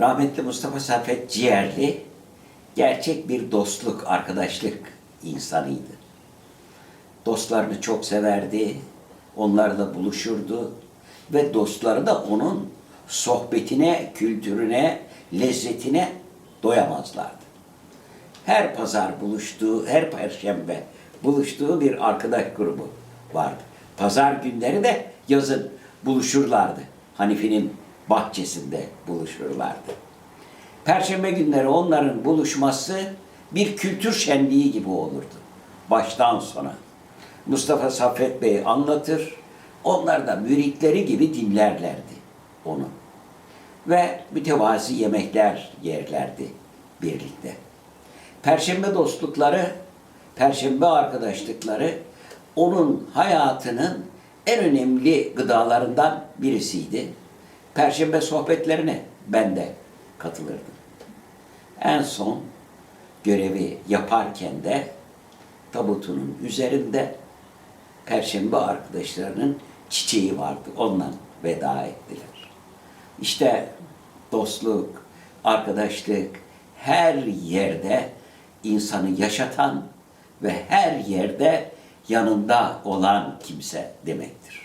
Rahmetli Mustafa Saffet Ciğerli gerçek bir dostluk, arkadaşlık insanıydı. Dostlarını çok severdi, onlarla buluşurdu ve dostları da onun sohbetine, kültürüne, lezzetine doyamazlardı. Her pazar buluştuğu, her perşembe buluştuğu bir arkadaş grubu vardı. Pazar günleri de yazın buluşurlardı. Hanife'nin bahçesinde buluşurlardı. Perşembe günleri onların buluşması bir kültür şenliği gibi olurdu. Baştan sona. Mustafa Saffet Bey anlatır, onlar da müritleri gibi dinlerlerdi onu. Ve mütevazi yemekler yerlerdi birlikte. Perşembe dostlukları, perşembe arkadaşlıkları onun hayatının en önemli gıdalarından birisiydi. Perşembe sohbetlerine ben de katılırdım. En son görevi yaparken de tabutunun üzerinde Perşembe arkadaşlarının çiçeği vardı. Ondan veda ettiler. İşte dostluk, arkadaşlık her yerde insanı yaşatan ve her yerde yanında olan kimse demektir.